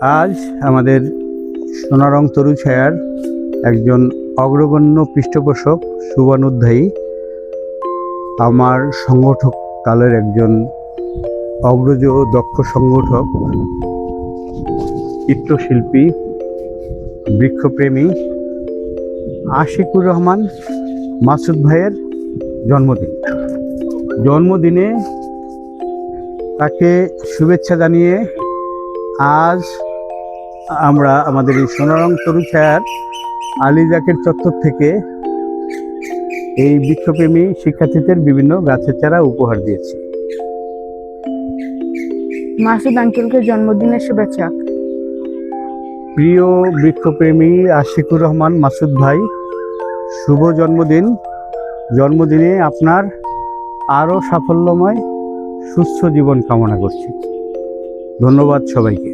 আজ আমাদের সোনারং তরু ছায়ার একজন অগ্রগণ্য পৃষ্ঠপোষক শুভানুধ্যায়ী আমার সংগঠক কালের একজন অগ্রজ দক্ষ সংগঠক, চিত্রশিল্পী, বৃক্ষপ্রেমী আশিকুর রহমান মাসুদ ভাইয়ের জন্মদিন। জন্মদিনে তাকে শুভেচ্ছা জানিয়ে আজ আমরা আমাদের এই সোনারং তরুছায়ার আলিজাকের চত্বর থেকে এই বৃক্ষপ্রেমী শিক্ষার্থীদের বিভিন্ন গাছের চারা উপহার দিয়েছি। মাসুদ আঙ্কেলকে জন্মদিনের শুভেচ্ছা। প্রিয় বৃক্ষপ্রেমী আশিকুর রহমান মাসুদ ভাই শুভ জন্মদিন। জন্মদিনে আপনার আরও সাফল্যময় সুস্থ জীবন কামনা করছি। ধন্যবাদ সবাইকে।